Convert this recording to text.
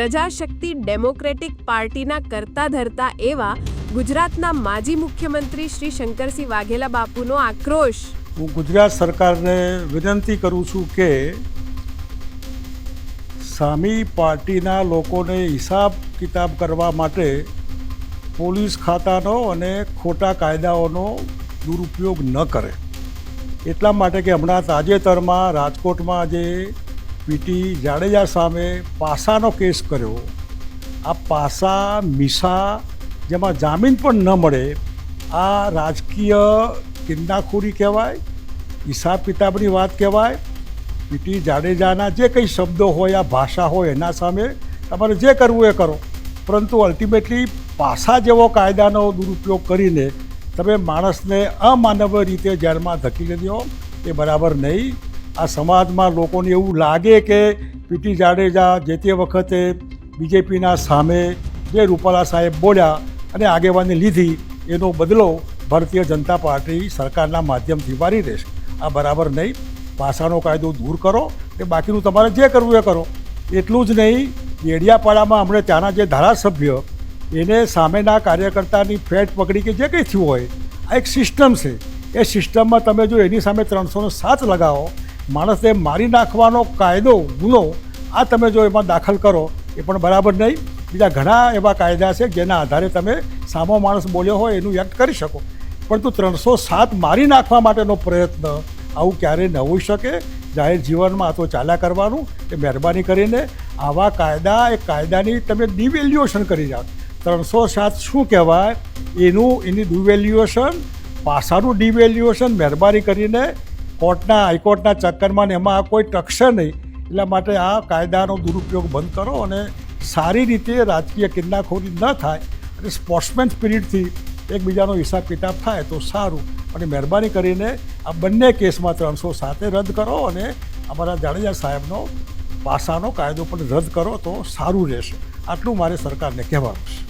Prajashakti democratic પાર્ટીના કરતા ધરતા એવા ગુજરાતના માજી મુખ્યમંત્રી શ્રી શંકરસિંહ વાઘેલા બાપુનો આક્રોશ. હું ગુજરાત સરકારને વિનંતી કરું છું કે સામી પાર્ટીના લોકોને હિસાબ કિતાબ કરવા માટે પોલીસ ખાતાનો અને ખોટા કાયદાઓનો દુરુપયોગ ન કરે. એટલા માટે કે હમણાં તાજેતરમાં રાજકોટમાં જે પીટી જાડેજા સામે પાસાનો કેસ કર્યો. આ પાસા, મીસા જેમાં જામીન પણ ન મળે, આ રાજકીય કિન્નાખોરી કહેવાય હિસાબ કિતાબની વાત કહેવાય, પીટી જાડેજાના જે કંઈ શબ્દો હોય, આ ભાષા હોય, એના સામે તમારે જે કરવું એ કરો. પરંતુ અલ્ટિમેટલી પાસા જેવો કાયદાનો દુરુપયોગ કરીને તમે માણસને અમાનવ રીતે જેલમાં ધકેલી દો, એ બરાબર નહીં. આ સમાજમાં લોકોને એવું લાગે કે પીટી જાડેજા જે તે વખતે બીજેપીના સામે જે રૂપાલા સાહેબ બોલ્યા અને આગેવાની લીધી, એનો બદલો ભારતીય જનતા પાર્ટી સરકારના માધ્યમથી વારી રહેશે આ બરાબર નહીં. ભાષાનો કાયદો દૂર કરો કે બાકીનું તમારે જે કરવું એ કરો. એટલું જ નહીં ડેડિયાપાડામાં હમણાં ત્યાંના જે ધારાસભ્ય, એને સામેના કાર્યકર્તાની ફેટ પકડી કે જે કંઈ થયું હોય, આ એક સિસ્ટમ છે. એ સિસ્ટમમાં તમે જો એની સામે ત્રણસોનો સાત લગાવો માણસને મારી નાખવાનો કાયદો, ગુનો આ તમે જો એમાં દાખલ કરો, એ પણ બરાબર નહીં. બીજા ઘણા એવા કાયદા છે જેના આધારે તમે સામો માણસ બોલ્યો હોય એનું વ્યક્ત કરી શકો. પરંતુ ત્રણસો સાત મારી નાખવા માટેનો પ્રયત્ન આવું ક્યારેય ન હોઈ શકે. જાહેર જીવનમાં આ તો ચાલ્યા કરવાનું. એ મહેરબાની કરીને આવા કાયદા, એ કાયદાની તમે ડિવેલ્યુએશન કરી જાઓ. ત્રણસો સાત શું કહેવાય? એનું, એની ડિવેલ્યુએશન, પાસાનું ડિવેલ્યુએશન મહેરબાની કરીને કોર્ટના, હાઈકોર્ટના ચક્કરમાં ને એમાં આ કોઈ ટકશે નહીં. એટલા માટે આ કાયદાનો દુરુપયોગ બંધ કરો અને સારી રીતે રાજકીય કિન્નાખોરી ન થાય અને સ્પોર્ટ્સમેન સ્પિરિટથી એકબીજાનો હિસાબ કિતાબ થાય તો સારું. અને મહેરબાની કરીને આ બંને કેસમાં ત્રણસો સાતે રદ કરો અને અમારા જાડેજા સાહેબનો પાસાનો કાયદો પણ રદ કરો તો સારું રહેશે. આટલું મારે સરકારને કહેવાનું છે.